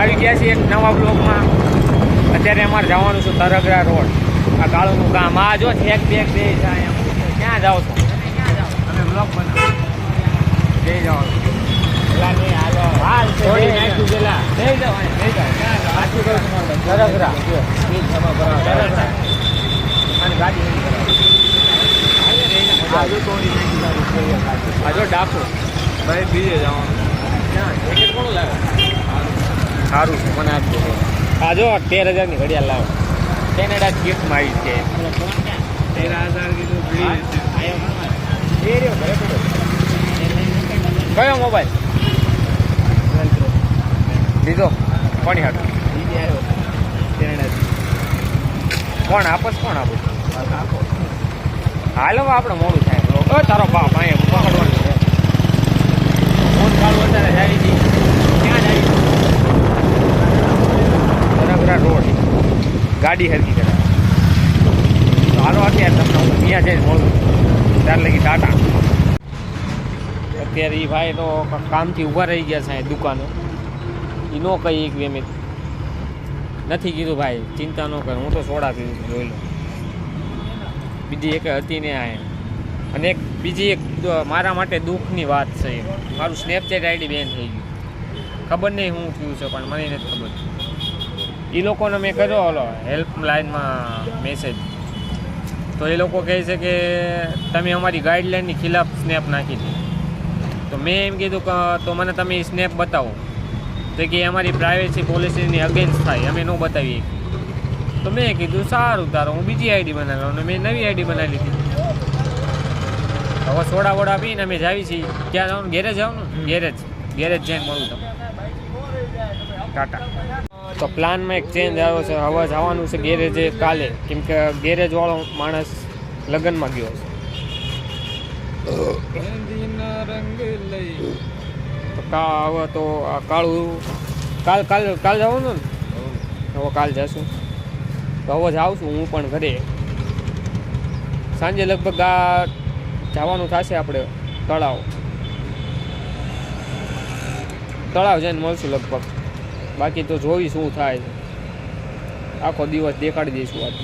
આવી ગયા છીએ એક નવા બ્લોકમાં અત્યારે અમારે જવાનું છે તરગરા રોડ. આ કાળુનું ગામ. આ જો એક બેક બે જાય એમ. ક્યાં જાઓ છો? અમે બ્લોક બનાવો જઈ જાઓ ડાકુ. ભાઈ બીજે જવાનું. કોણ લાગે સારું છે, મને આપજો આ જો, તેર હજારની ઘડિયાળ લાવો. કેનેડા ગિફ્ટમાં આવી છે. તેરા હજાર કયો મોબાઈલ લીધો કોની હાથ કોણ, આપસ કોણ આપું? હાલો આપણે મોડું થાય. તારો બાપ અહીંયા પકડવાનું છે. ફોન ચાલુ અત્યારે જાય છે ક્યાં જાય બરાબર રોડ ગાડી હરકી કરે. તો હાલો અત્યારે તમને હું ત્યાં જઈને મળું. ત્યારે લગી ટાટા. અત્યારે એ ભાઈ તો કામથી ઊભા રહી ગયા છે દુકાને. એ નો કહી એક વેમે નથી કીધું ભાઈ, ચિંતા ન કર, હું તો સોડા પીવું જોઈ લો. બીજી એક હતી ને આ અને એક બીજી એક મારા માટે દુઃખની વાત છે મારું સ્નેપચેટ આઈડી બેન થઈ ગયું. ખબર નહીં હું થયું છે, પણ મને નથી ખબર. એ લોકોને મેં કર્યો હલો હેલ્પલાઇનમાં મેસેજ તો એ લોકો કહે છે કે, તમે અમારી ગાઈડલાઇનની ખિલાફ સ્નેપ નાખી હતી તો મેં એમ કીધું કે, તો મને તમે સ્નેપ બતાવો. તો કે, અમારી પ્રાઇવેસી પોલિસીની અગેન્સ્ટ થાય, અમે ન બતાવીએ. તો મેં કીધું, સારું, તારો, હું બીજી આઈડી બનાવ્યો અને મેં નવી આઈડી બનાવી લીધી. હવે સોડા વોડા પીને અમે જાવી છીએ. ક્યાં જવાનું? ગેરેજ જવાનું ગેરેજ ગેરેજ જઈને મળું તમને. ટાટા. તો પ્લાનમાં એક ચેન્જ આવ્યો છે. હવે જવાનું છે ગેરેજે કાલે. કેમ કે ગેરેજવાળો માણસ લગ્નમાં ગયો છે. તો હવે તો આ કાળું કાલ કાલ કાલ જવાનું ને? હવે કાલ જશું. તો હવે જાઉં છું હું પણ ઘરે. સાંજે લગભગ આ જવાનું થશે આપણે તળાવ. તળાવ જઈને મળશું લગભગ. બાકી તો જોઈ શું થાય આખો દિવસ દેખાડી દઈશું આજ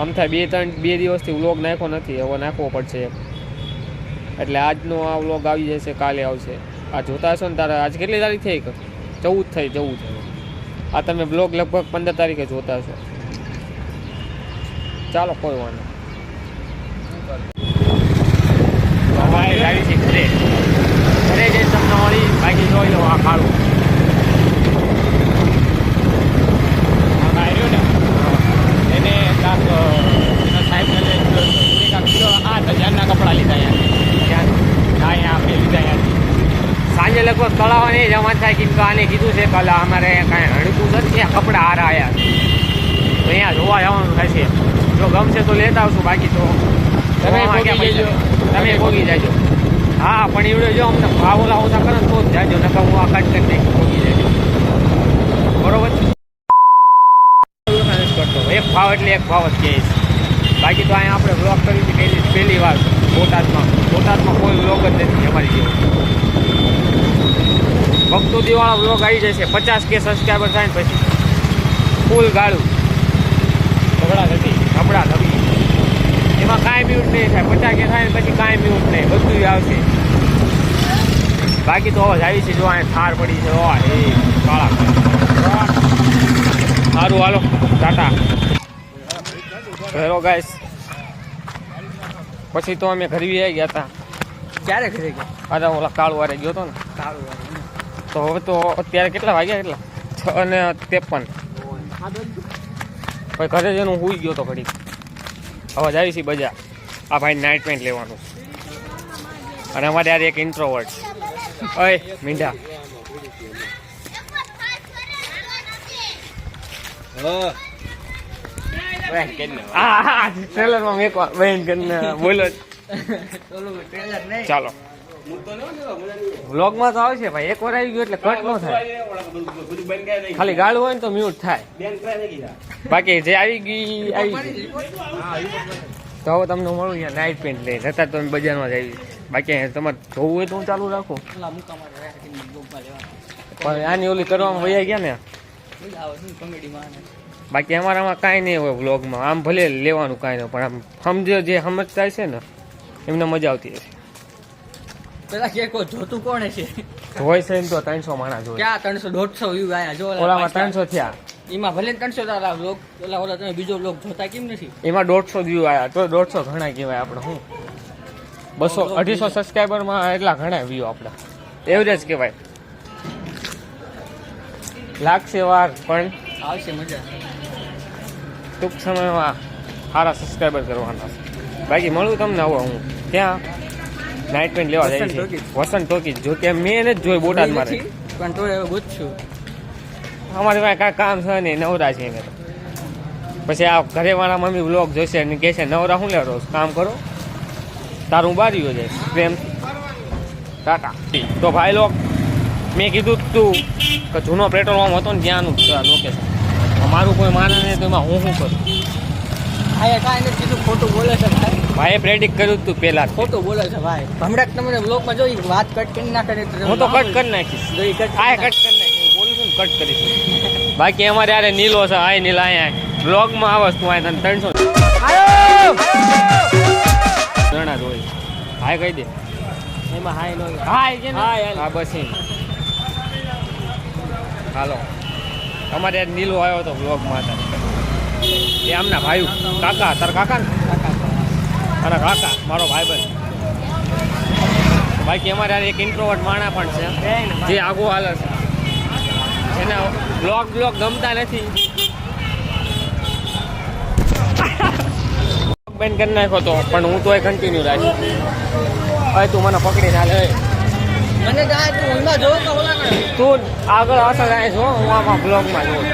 આમ થાય બે ત્રણ, બે દિવસથી વ્લોગ નાખ્યો નથી, હવે નાખવો પડશે એટલે આજનો આ વ્લોગ આવી જશે, કાલે આવશે. આ જોતા હશો ને તારે, આજ કેટલી તારીખ થઈ? ચૌદ થઈ, ચૌદ આ તમે બ્લોગ લગભગ પંદર તારીખે જોતા હશો. ચાલો, કોઈ વાંધો આવી છે ઘરે. ઘરે જઈને તમને મળી બાકી જોઈ લો આ કાળું આ ભાઈ રહ્યો ને, એને કાંક અ, એના સાહેબને લઈને ગયો હતો. એને કાંક કીધો, આઠ હજારના કપડાં લીધા યાર ક્યાં હા અહીંયા આપણે લીધા યાર સાંજે લગભગ તળાવને જમા થાય કેમ કે આને કીધું છે કલા અમારે કાંઈ હણકું નથી કપડાં હારા તો અહીંયા જોવા જવાનું થશે જો ગમશે તો લેતા આવશું બાકી તો તમે. તમે ભોગી જાજો. હા પણ એવડે જો અમને ભાવ ઓલા ઓછા કરે તો જ જાજો નકર હું આ કટ કરી નાખી ભોગી જાજો. બરોબર? કરતો. એક ભાવ એટલે એક ભાવ જ કહીશ બાકી તો અહીંયા આપણે બ્લોક કરી હતી પહેલી પહેલી વાર. બોટાદમાં. બોટાદમાં કોઈ બ્લોક જ નથી અમારી જેવો. ભક્તુદીવાળા બ્લોગ આવી જશે. પચાસ કે સબસ્ક્રાઈબર થાય ને પછી. ફૂલ ગાળું. ઝઘડા થતી ઝઘડા થતી એમાં કાંઈ મ્યુટ નહીં થાય. પચાસ કે થાય ને પછી કાંઈ મ્યુટ નહીં. બધું આવશે. બાકી તો અવાજ આવી છે. જો અહીંયા થાર પડી છે. એ કાળા સારું હાલો. ટાટા. હેલો ગાઈસ પછી તો અમે ઘરે આવી ગયા હતા. ક્યારે ઘરે ગયા? અરે ઓલા કાળું વારે ગયો હતો ને? સારું તો હવે તો અત્યારે કેટલા વાગ્યા કેટલા છ અને ત્રેપન. પછી ઘરે જઈને હું હુઈ ગયો તો ઘડી હવે જાય છે બજા. આ ભાઈ નાઇટ પેન્ટ લેવાનું. અને અમારે યાર એક ઇન્ટ્રોવર્ટ અય બોલો ચાલો. વ્લોગમાં તો આવશે ભાઈ. એક વાર આવી ગયું એટલે કટ ન થાય. ખાલી ગાળું હોય ને તો મ્યુટ થાય. બાકી જે આવી ગઈ આવી ગઈ. તો હવે તમને મળું અહીંયા નાઇટ પેન્ટ લઈ જતા તમે બજારમાં જ આવી બાકી તમારે જોવું હોય તો હું ચાલુ રાખું. પણ આની ઓલી કરવામાં વયા ગયા આવે ને બાકી અમારામાં કાંઈ નહીં હોય વ્લોગમાં આમ ભલે લેવાનું કાંઈ નહીં પણ આમ સમજો જે સમજતા છે ને એમને મજા આવતી હશે. પેલા કે કોઈ જોતું કોણે છે? હોય છે તો ત્રણસો માણસ હોય ક્યાં ત્રણસો દોઢસો વ્યૂ આયા જો ઓલામાં ત્રણસો થયા. એમાં ભલે ત્રણસો તારા બ્લોગ ઓલા ઓલા તમે બીજો બ્લોગ જોતા કેમ નથી? એમાં દોઢસો વ્યૂ આયા તો દોઢસો ઘણા કહેવાય આપણે હું? બસો અઢીસો સબસ્ક્રાઈબરમાં એટલા ઘણા વ્યૂ આપણા. એવરેજ કહેવાય. લાગશે વાર પણ આવશે મજા. ટૂંક સમયમાં સારા સબસ્ક્રાઈબર કરવાના બાકી મળું તમને આવો હું. ત્યાં નાઇટ પેન્ટ લેવા જાય છે. વસંત ટોકીઝ જો કે મેં જ જોઈ બોટાદ મારે. પણ તો ગુજશું અમારે પાસે કાંઈ કામ છે નહીં નવરા છે એને પછી આ ઘરે વાળા મમ્મી વ્લોગ જોશે અને કહે છે નવરા શું લે રોજ કામ કરો. તારું બાર્યું જાય પ્રેમ ટાટા. તો ભાઈ લોક મેં કીધું તું કે જૂનો પેટ્રોલ પંપ હતો ને ત્યાંનું લોકેશન મારું કોઈ માને નહીં તો એમાં હું શું કરું? ભાઈ કાંઈ નથી કીધું ખોટું બોલે છે ભાઈ. ભાઈએ પ્રેડિક કર્યું તું પહેલાં ખોટું બોલે છે ભાઈ. હમણાં તમને બ્લોગમાં જોઈ વાત કટ કરી ના ને હું તો કટ કરી નાખીશ. જોઈ કટ આ કટ કરી નાખીશ. બોલું છું કટ કરીશ બાકી અમારે યારે નીલો છે આય નીલા અહીંયા. બ્લોગમાં આવે તું આય તને ત્રણસો જણા જ હોય. હાય કહી દે. એમાં હાય નો હાય. કે હાય, હા બસ હાલો. અમારે નીલો આવ્યો હતો બ્લોગમાં હતા. એ આમના ભાઈ. કાકા તારા કાકા ને અને કાકા મારો ભાઈ બન બાકી અમારે એક ઇન્ટ્રોવર્ટ માણા પણ છે. જે આગો હાલે છે. એને બ્લોગ બ્લોગ ગમતા નથી. બેન કરી નાખ્યો તો પણ હું તોય કન્ટિન્યુ રાખી. હવે તું મને પકડીને હાલે. મને તું તો તું આગળ અસર આવીશ હું આમાં બ્લોગમાં જોઉં.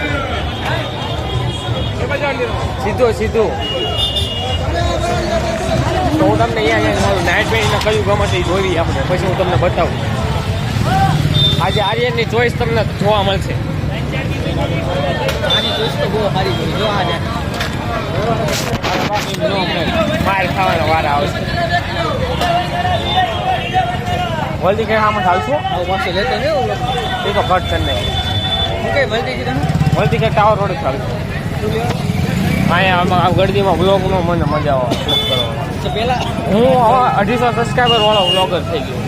સીધો સીધું. તો હું તમને અહીંયા નાઇટ મેરીને કયું ગમે તે જોઈએ જોઈ આપણે. પછી હું તમને બતાવું. આજે આર્યનની ચોઈસ તમને જોવા મળશે. આની તો બહુ સારી જોઈ જો આ માર ખાવાનો વાર આવશે વલ્દી કે આમાં ચાલશું આવું પાછો લેતો ને એ તો ઘટ કરી નાખી કઈ વલ્દી કે ટાવર રોડ ચાલશે આમાં ગળદીમાં બ્લોગનો મને મજા આવે હું અઢીસો સબસ્ક્રાઈબર વાળો વ્લોગર થઈ ગયો.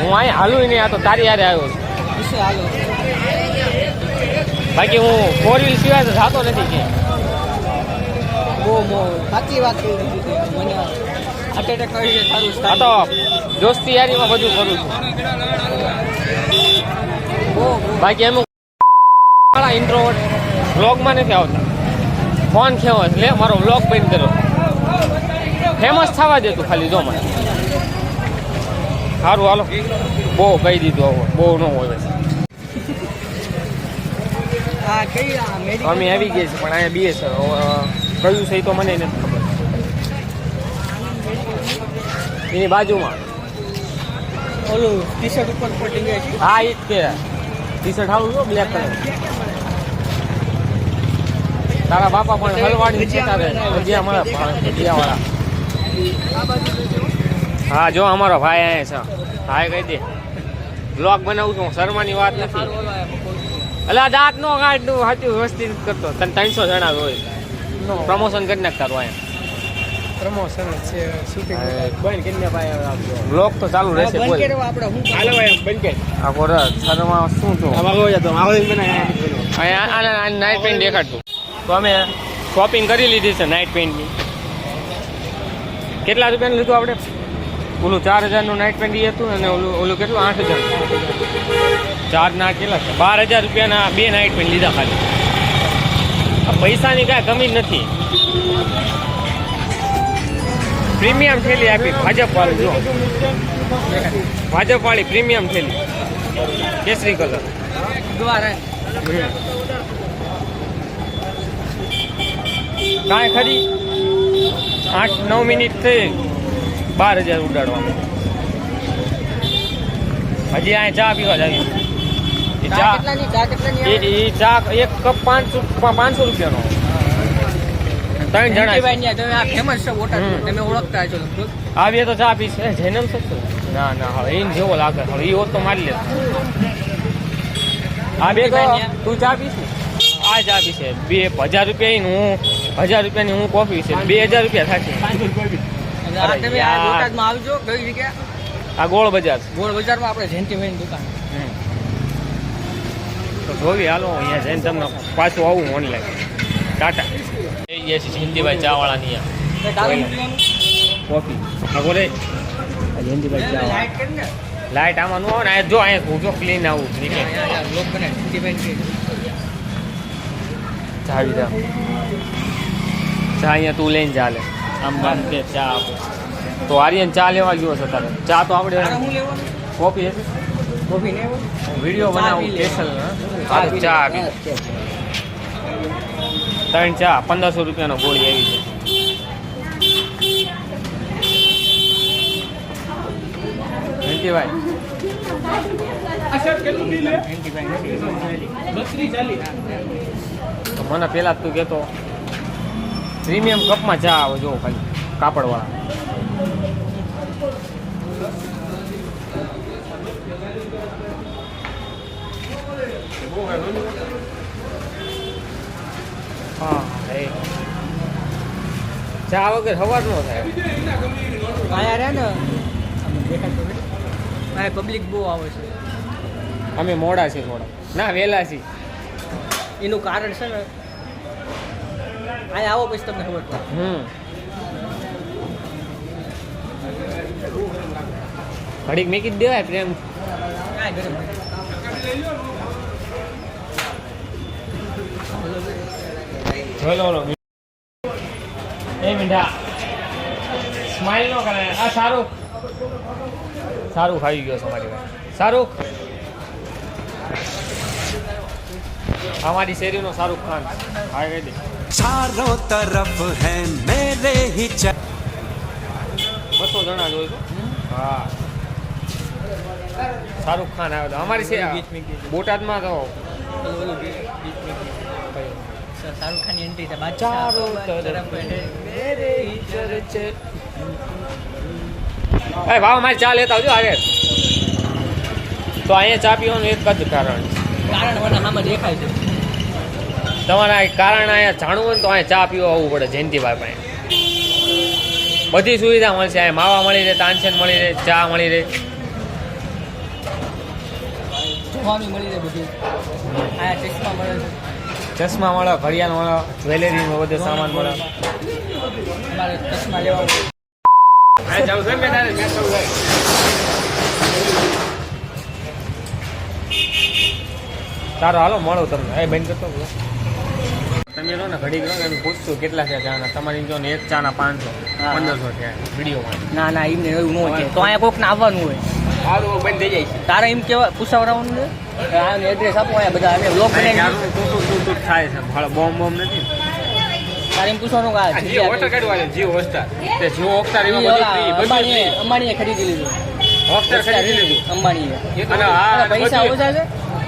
હું અહીંયા હાલું નહીં આ તો તારી યારે આવ્યો છું. બાકી હું ફોર વ્હીલ સિવાય તો જાતો નથી કે સાચી વાત. મને તો દોસ્તી યારીમાં બધું કરું છું. બાકી એનું વાળા ઇન્ટ્રોવર્ટ વ્લોગમાં નથી આવતા. ફોન ખેવો એટલે મારો વ્લોગ બંધ કર્યો ફેમસ થવા દેતું ખાલી જો મને. સારું હાલો. બહુ કહી દીધું હવે. બહુ ન હોય અમે આવી ગયા છીએ પણ અહીંયા બીએ છે. કયું છે એ તો મને નથી ખબર. એની બાજુમાં. ઓલું ટી શર્ટ ઉપર હા એ જ કે ટી શર્ટ આવું બ્લેક કલર તારા બાપા પણ હલવાડી જતા રહે ભજીયા મળે ભજીયાવાળા હા જો અમારો ભાઈ અહીંયા છે. ભાઈ કહી દે. બ્લોગ બનાવું છું શર્માની વાત નથી. એટલે આ દાંત નો ગાંઠનું સાચું વ્યવસ્થિત કરતો. તને ત્રણસો જણા હોય. પ્રમોશન કરી નાખ તારું અહીંયા. પ્રમોશન છે શૂટિંગ બંધ કરીને ભાઈ બ્લોગ તો ચાલુ રહેશે બંધ બોલ. આપણે હું હાલો ભાઈ બંધ કર. આ કોરસ શર્મા શું તું? અહીંયા આને નાઇટ પેન્ટ દેખાડતું તો અમે શોપિંગ કરી લીધી છે નાઇટ પેન્ટની કેટલા રૂપિયાનું લીધું આપણે? ઓલું ચાર હજારનું નાઇટ પેન્ટ એ હતું અને ઓલું ઓલું કેટલું? આઠ હજાર. ચાર ના કેટલા? છે બાર હજાર રૂપિયાના બે નાઇટ પેન્ટ લીધા ખાલી. પૈસાની કાંઈ કમી નથી. પ્રીમિયમ થેલી આપી ભાજપ વાળું જો. ભાજપ વાળી પ્રીમિયમ થેલી. કેસરી કલર. દ્વારા. કાંઈ ખરી? આઠ નવ મિનિટ થઈ. બાર હજાર ઉડાડવાનું. હજી અહીંયા ચા પીવા જ આવી એ ચા ચા. કેટલાની ચા કેટલાની એ આવે? એ ચા એક કપ પાંચસો પાંચસો રૂપિયાનો. ત્રણ જણા છે. જયંતિભાઈ ત્યાં તમે આ ફેમસ છે બોટાદ તમે ઓળખતા હશો આવીએ તો ચા પીશ. જૈનમ ના ના હવે એને જેવો લાગે. હવે એ હોત તો મારી લે. આ બે તો તું ચા પીશ? આ ચા પીશે. બે હજાર રૂપિયા હું હજાર રૂપિયાની હું કોફી છે. બે હજાર રૂપિયા થશે. આ અરે તમે આ બોટાદમાં આવજો કઈ જગ્યા? આ ગોળ બજાર. ગોળ બજારમાં આપણે જયંતિભાઈની દુકાન. તો જોવી હાલો અહીંયા જઈને તમને પાછું આવું ઓનલાઈન ટાટા. થઈ ગયા છે હિન્દીભાઈ ચા વાળાની અહીંયા પીવાનું? કોફી. આગો રે હિન્દીભાઈ ચા લાઈટ કરી ને લાઈટ આમાં ને જો અહીંયા જો ક્લીન આવું દા. ચા અહીંયા તું લઈને ચાલે. આમ આમ કે ચા આપો. તો આર્યન ચા લેવા ગયો છે તારે. ચા તો આપણે કોફી હશે? કોફી વીડિયો બનાવું. સ્પેશલ ચા ચા આપી ત્રણ ચા પંદરસો રૂપિયાનો ગોળી આવી છે. મને પેલા તું કહેતો પ્રીમિયમ કપમાં ચા આવે જો ખાલી કાપડવાળા. હા એ. ચા વગર હવાર નો થાય. અહીંયા રહ્યા ને. અહીંયા પબ્લિક બહુ આવે છે. અમે મોડા છીએ થોડા. ના વહેલા છીએ. એનું કારણ છે ને અહીંયા આવો પછી તમને ખબર પડે હમ ઘડીક મેકી જ દેવાય પ્રેમ કાંઈ ગરમ જોઈ એ મીઠા સ્માઈલ નો કરે આ સારું. સારું ખાઈ ગયો છે મારી ભાઈ સારું. અમારી શેરીનો શાહરુખ ખાન. હા કહી દે ચારો તરફ હે મેરે હી ચા બસો જણા જોયું હા. શાહરૂખ ખાન આવ્યો હતો. અમારી છે બોટાદમાં તો શાહરૂખ ખાનની એન્ટ્રી છે ચારો તરફ મેરે હી ચર્ચે ભાઈ ભાવ મારી ચા લેતા આવજો આગળ. તો અહીંયા ચા પીવાનું એક જ કારણ કારણ મને આમાં દેખાય છે. તમારે કારણ અહીંયા જાણવું હોય ને તો અહીંયા ચા પીવા આવવું પડે જયંતિભાઈ પાસે. બધી સુવિધા મળશે. અહીંયા માવા મળી રહે તાનસેન મળી રહે ચા મળી રહે. મળી રહે બધું. ચશ્મા મળે ચશ્મા મળે ઘડિયાળ મળે જ્વેલરીનો બધો સામાન મળે. ચશ્મા લેવા હોય. સારો હાલો મળો તમને. એ બેન કરતો. તમે લો ને ઘડી ગયો એમ પૂછશું કેટલા છે ચાના તમારી જો ને એક ચાના પાંચસો. પંદરસો થયા વિડીયોમાં. ના ના એમને એવું ન હોય. તો અહીંયા કોઈકને આવવાનું હોય. સારું બંધ થઈ જાય તારે એમ કેવા પૂછાવડાવવાનું છે? આનું એડ્રેસ આપો અહીંયા બધા અમે બ્લોગ બનાવી તું તું તું થાય છે? બોમ્બ બોમ્બ નથી? તારે એમ પૂછવાનું કે આ આ જીઓ હોસ્ટાર કાઢવા જીઓ હોસ્ટાર તે જીઓ હોસ્ટાર એમાં બધું અંબાણીએ અંબાણીએ ખરીદી લીધું. હોસ્ટાર ખરીદી લીધું. અંબાણીએ. અને આ પૈસા બધું- ઓછા છે?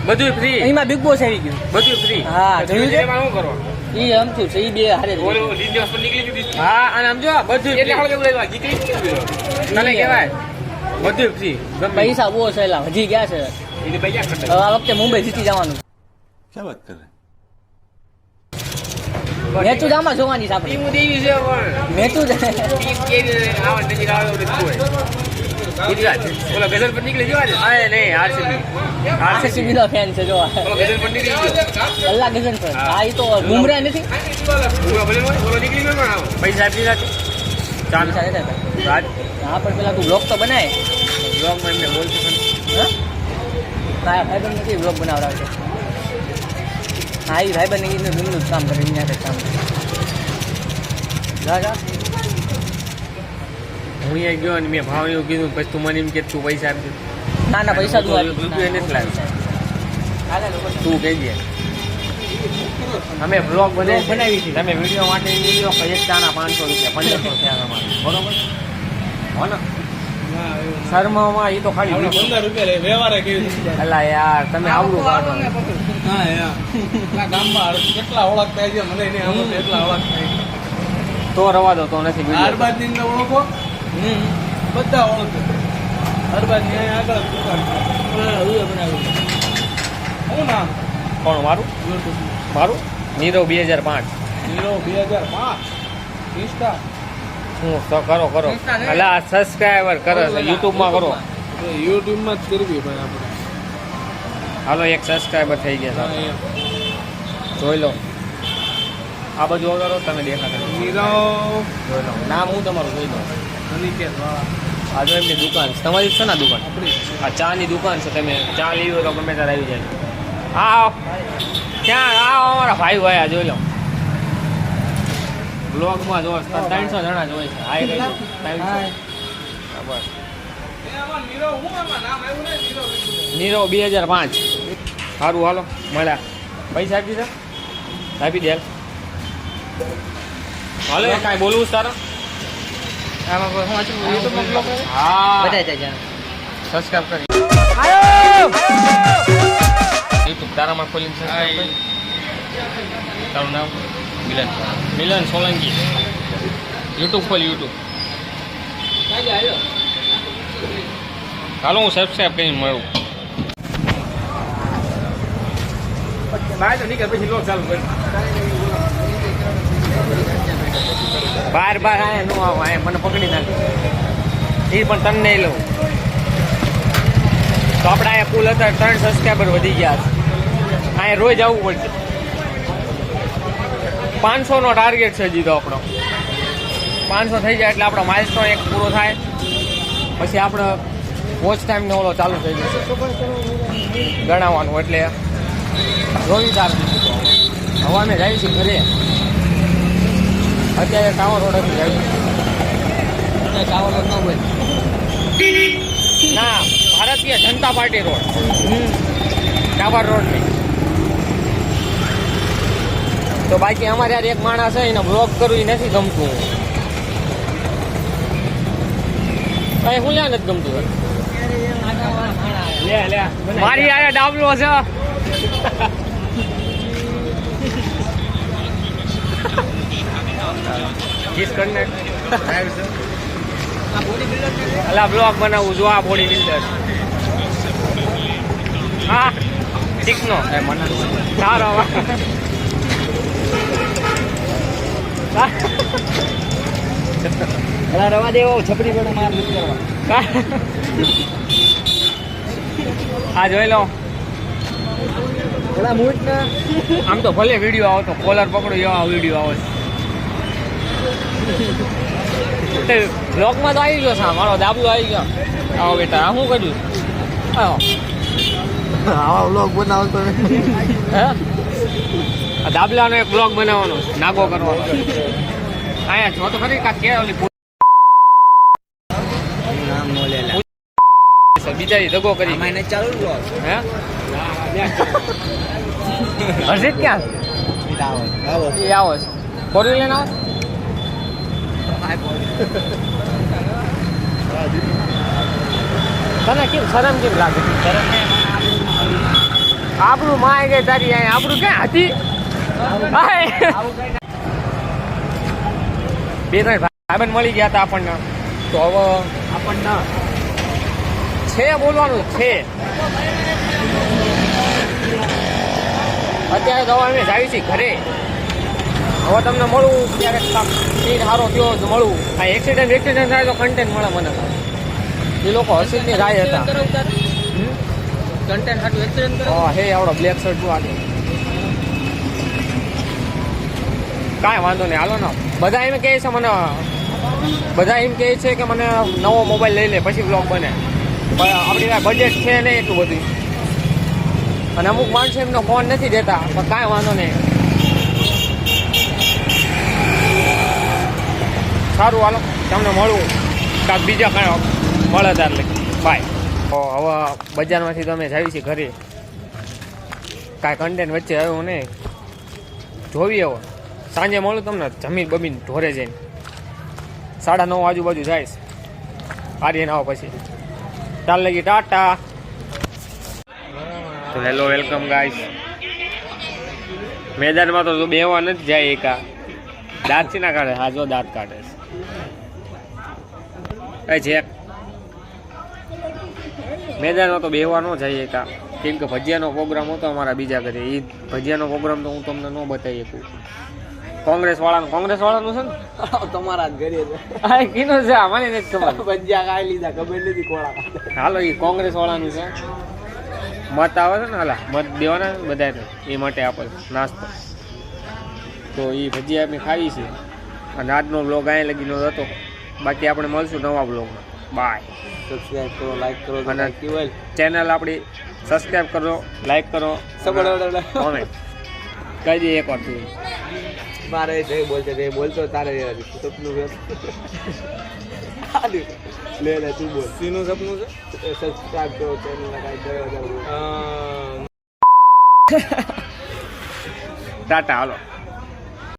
બધું ફ્રી એમાં બિગ બોસ આવી ગયું. બધું ફ્રી હા, જોયું છે? શું કરવાનું? ઈ અમથું છે ઈ બે હારે હા અને સમજો બધું તને કહેવાય. બધું ફ્રી પૈસા બહુ છે હજી ગયા છે. હવે આ વખતે મુંબઈ જીતી જવાનું. ક્યાં વાત કરે? મેચું જ આમાં જોવાની છે આપણે. ટીમ દેવી છે પણ. મેચું જ ટીમ કેવી આવડે નથી કોઈ ગુજરાત. ઓલો ગઝલ પર નીકળી જવા દે. અરે નહીં આરસીબી આરસીબી નો ફેન છે જો ઓલો ગઝલ પર નીકળી ગયો અલ્લાહ ગઝન પર. આ તો બુમરાહ નથી? ઓલો નીકળી ગયો પૈસા આપી ચાલ. નથી હા પણ પેલા તું બ્લોગ તો બનાય. બ્લોગમાં એમને બોલ હા? તારા ભાઈબંધ નથી બ્લોગ બનાવડાવે છે હા એ ભાઈબંધ ને એમનું જ કામ કરે એમના કામ કરે. જા જા હું અહીંયા ગયો અને મેં ભાવ એવું કીધું પછી તું મને એમ કે તું પૈસા આપજો. દે. ના ના પૈસા તું રૂપિયા નથી લાવ્યો. તું કહી દે. અમે બ્લોગ બનાવી બનાવી છે. તમે વીડિયો માટે વીડિયો એક ચાના પાંચસો રૂપિયા પંદરસો થયા તમારે બરોબર? હો ને? શર્મામાં એ તો ખાલી video. અલા યાર તમે આવડું કાઢો. તો રવા દો તો નથી ઓળખો. હમ બધા ઓળખે. અહીંયા આગળ દુકાન શું નામ કોણ મારું? મારું? નીરવ બે હજાર પાંચ. નીરવ બે હજાર પાંચ. ઇન્સ્ટા. હું તો કરો કરો. એટલે આ સબસ્ક્રાઈબર કરે યુટ્યુબમાં કરો. યુટ્યુબમાં જ કરવી ભાઈ આપણે. હાલો એક સબસ્ક્રાઈબર થઈ ગયા જોઈ લો. આ બાજુ વગાડો તમે દેખાતા જોઈ લો. નામ હું તમારું જોઈ લો. અનિકેત વાળા આ જો એમની દુકાન છે. તમારી છે ને દુકાન? આ આ ચાની દુકાન છે. તમે ચા લેવી હોય તો ગમે ત્યારે આવી જાય આવો. ક્યાં? આવો અમારા ભાઈ ભાઈ આ જોઈ લો. બ્લોગમાં જો ત્રણસો જણા જોઈ છે. હાય કઈ ત્રણસો બસ. ને. નીરવ બે હજાર પાંચ. સારું હાલો. મળ્યા. પૈસા આપી દીધા આપી દે. હાલો. કાંઈ બોલવું તારે? આમાં હું બ્લોગ બધા જાય સબસ્ક્રાઇબ કરી. યુટ્યુબ તારામાં ખોલીને સબસ્ક્રાઇબ તારું નામ? મિલન. મિલન સોલંકી. યુટ્યુબ ખોલ યુટ્યુબ હાલો હું સબસ્ક્રાઇબ કરીને મળું. બહાર તો નીકળ પછી લોક ચાલુ કરી. બાર બાર આયા નો આવો, આયા મને પકડી નાખે. એ પણ તને નહીં લઉં. તો આપણે અહીંયા કુલ હતા ત્રણ સબસ્ક્રાઈબર વધી ગયા છે. અહીંયા રોજ આવવું પડશે. પાંચસો નો ટાર્ગેટ છે જીતો આપણો. પાંચસો થઈ જાય એટલે આપણો માઇલસ્ટોન એક પૂરો થાય. પછી આપણે વોચ ટાઈમ નો ઓલો ચાલુ થઈ જશે. ગણાવવાનું એટલે દીધું હવે અમે જઈએ છીએ ઘરે. અત્યારે ટાવર રોડેથી જઈએ ટાવર રોડ ન હોય. ના Bharatiya Janata party road. Tower road નહીં તો બાકી અમારે યાર એક માણસ છે એને બ્લોક કરવું એ નથી ગમતું. કઈ હું લ્યા નથી ગમતું મારી આયા ડાબલો છે. કિસ કરીને અલા બ્લોગ બનાવું જો આ બોડી બિલ્ડર હા ઠીકનો સારો અલા રવા દેવો છપડી પડે માર આ જોઈ લો. આમ તો ભલે વીડિયો આવતો કોલર પકડો એવા વીડિયો આવે છે બ્લોગમાં તો આવી ગયો છે મારો દાબલો આવી ગયો. આવો બેટા શું કર્યું? આવો. આવા વ્લોગ બનાવતો હે? દાબલાનો એક બ્લોગ બનાવવાનો નાગો કરવાનો આયા જો તો ખરી કા કે ઓલી નામ બિચારી દગો કરી. આમાં એને ચાલુ વ્લોગ હે? હર્ષિત ક્યાં? આવો આવો. એ આવો ફોર વ્હીલર આવો. તને કેમ શરમ કેમ લાગે? આપણું માં ગઈ તારી આબરું ક્યાં હતી? બે ત્રણ ભાઈબંધ મળી ગયા હતા આપણને. તો હવે આપણને છે બોલવાનું, છે. અત્યારે તો અમે જાવી છીએ ઘરે. હવે તમને મળું ક્યારેક સીન સારો થયો તો મળું. આ એક્સિડન્ટ એક્સિડન્ટ થાય તો કન્ટેન્ટ મળે મને એ લોકો હસીની રાય હતા. કન્ટેન્ટ હાટું એક્સિડન્ટ હા હે આવડો બ્લેક શર્ટ જો આગળ કાંઈ વાંધો નહીં હાલો ને. બધા એમ કહે છે મને બધા એમ કહે છે કે મને નવો મોબાઈલ લઈ લે પછી બ્લોગ બને. પણ આપણી પાસે બજેટ છે નહીં એટલું બધું. અને અમુક માણસો એમનો ફોન નથી દેતા પણ કાંઈ વાંધો નહીં. સારું હાલો, તમને મળું. કાંક બીજા કાંઈ મળે તાર બાય હવે બજારમાંથી તમે જાય છીએ ઘરે. કાંઈ કન્ટેન્ટ વચ્ચે આવ્યું નહીં. જોવી હવે. સાંજે મળું તમને, જમીન બમીન ઢોરે જઈને. સાડા નવ આજુબાજુ જઈશ આર્યન આવો પછી. ચાલ લગી, ટાટા. Hello, welcome guys. મેદાનમાં તો બેવા નથી જાય એકા. દાંતથી ના કાઢે? હા, જો દાંત કાઢે છે. એ છે મેદાનમાં તો બેહવા ન જઈએ કા. કેમ કે ભજીયાનો પ્રોગ્રામ હતો અમારા બીજા ઘરે. એ ભજીયાનો પ્રોગ્રામ તો હું તમને ન બતાવી શકું. કોંગ્રેસ વાળાનું કોંગ્રેસ વાળાનું છે ને? તમારા જ ઘરે છે. એ કીધું છે. અમારે નથી ખબર. ભજીયા ખાઈ લીધા ખબર નથી કોળા હાલો એ કોંગ્રેસ વાળાનું છે. મત આવે છે ને હાલા મત દેવાના બધાને એ માટે આપે નાસ્તો. તો એ ભજીયા અમે ખાવી છે અને આજનો બ્લોગ અહીં લગીનો હતો. બાકી આપણે મળશું નવા બ્લોગમાં બાય સબસ્ક્રાઇબ કરો લાઈક કરો અને ચેનલ આપણી સબસ્ક્રાઈબ કરો લાઈક કરો. કોમેન્ટ કહી દઈએ એક વાર તું મારે જય બોલતો જય બોલતો તારે સપનું છે. લે લે તું બોલ. સીનું સપનું છે? સબસ્ક્રાઇબ કરો ચેનલ લગાવી દો ટાટા હાલો.